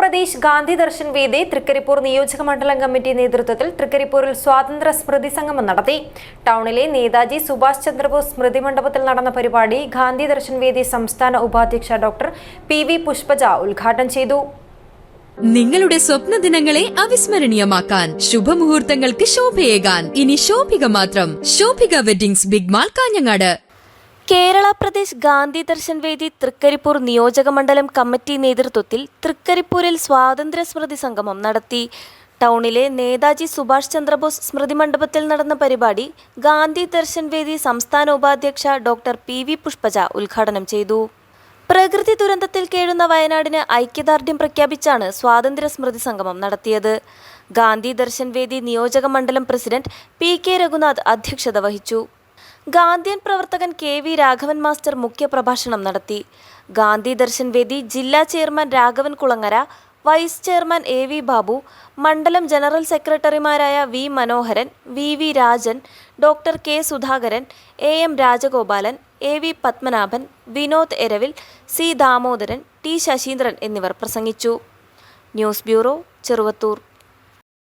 പ്രദേശ് ഗാന്ധി ദർശൻ വേദി തൃക്കരിപ്പൂർ നിയോജക മണ്ഡലം കമ്മിറ്റി നേതൃത്വത്തിൽ തൃക്കരിപ്പൂരിൽ സ്വാതന്ത്ര്യ സ്മൃതി സംഗമം നടത്തി. ടൗണിലെ നേതാജി സുഭാഷ് ചന്ദ്രബോസ് സ്മൃതി മണ്ഡപത്തിൽ നടന്ന പരിപാടി ഗാന്ധി ദർശൻ വേദി സംസ്ഥാന ഉപാധ്യക്ഷ ഡോക്ടർ പി വി പുഷ്പജ ഉദ്ഘാടനം ചെയ്തു. നിങ്ങളുടെ സ്വപ്ന ദിനങ്ങളെ അവിസ്മരണീയമാക്കാൻ ശുഭമുഹൂർത്തങ്ങൾക്ക് ശോഭയേകാൻ. ഇനി ശോഭിക മാത്രം. Shobhika weddings big mall Kanhangad. Kerala Pradesh Gandhi Darshan Vedi Trikaripur നിയോജക മണ്ഡലം കമ്മിറ്റി നേതൃത്വത്തിൽ തൃക്കരിപ്പൂരിൽ സ്വാതന്ത്ര്യ സ്മൃതി സംഗമം നടത്തി. ടൗണിലെ നേതാജി സുഭാഷ് ചന്ദ്രബോസ് സ്മൃതി മണ്ഡപത്തിൽ നടന്ന പരിപാടി ഗാന്ധി ദർശൻ വേദി സംസ്ഥാന ഉപാധ്യക്ഷ ഡോക്ടർ പി വി പുഷ്പജ ഉദ്ഘാടനം ചെയ്തു. പ്രകൃതി ദുരന്തത്തിൽ കേഴുന്ന വയനാടിന് ഐക്യദാർഢ്യം പ്രഖ്യാപിച്ചാണ് സ്വാതന്ത്ര്യ സ്മൃതി സംഗമം നടത്തിയത്. ഗാന്ധി ദർശൻ വേദി നിയോജക മണ്ഡലം പ്രസിഡന്റ് പി കെ രഘുനാഥ് അധ്യക്ഷത വഹിച്ചു. ഗാന്ധിയൻ പ്രവർത്തകൻ കെ വി രാഘവൻ മാസ്റ്റർ മുഖ്യപ്രഭാഷണം നടത്തി. ഗാന്ധി ദർശൻ വേദി ജില്ലാ chairman Raghavan Kulangara vice chairman A V Babu മണ്ഡലം ജനറൽ സെക്രട്ടറിമാരായ V Manoharan V V Rajan doctor K Sudhakaran A M Rajagopalan A V Padmanabhan Vinod Eravil C Damodaran T Sasheendran എന്നിവർ പ്രസംഗിച്ചു. News bureau Cheruvathur.